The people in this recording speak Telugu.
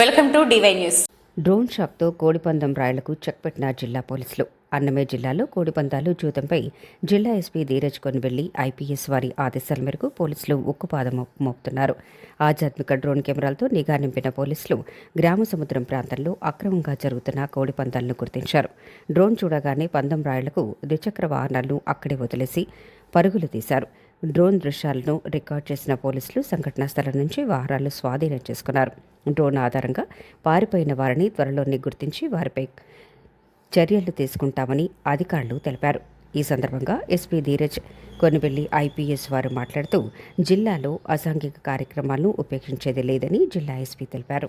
Welcome to DY news. Drone షాక్తో కోడిపందం రాయలకు చెక్ పెట్టిన జిల్లా పోలీసులు. అన్నమే జిల్లాలో కోడిపందాలు జూతంపై జిల్లా ఎస్పీ ధీరజ్ కొన్వెల్లి ఐపీఎస్ వారి ఆదేశాల మేరకు పోలీసులు ఉక్కుపాదం మోపుతున్నారు. ఆధ్యాత్మిక డ్రోన్ కెమెరాలతో నిఘా నింపిన పోలీసులు గ్రామ సముద్రం ప్రాంతంలో అక్రమంగా జరుగుతున్న కోడిపందాలను గుర్తించారు. డ్రోన్ చూడగానే పందం రాయలకు ద్విచక్ర వాహనాలను అక్కడే వదిలేసి పరుగులు తీశారు. డ్రోన్ దృశ్యాలను రికార్డ్ చేసిన పోలీసులు సంఘటనా స్థలం నుంచి వాహనాలు స్వాధీనం చేసుకున్నారు. డ్రోన్ ఆధారంగా పారిపోయిన వారిని త్వరలోనే గుర్తించి వారిపై చర్యలు తీసుకుంటామని అధికారులు తెలిపారు. ఈ సందర్భంగా ఎస్పీ ధీరజ్ కొనివెల్లి ఐపీఎస్ వారు మాట్లాడుతూ జిల్లాలో అసాంఘిక కార్యక్రమాలను ఉపేక్షించేది లేదని జిల్లా ఎస్పీ తెలిపారు.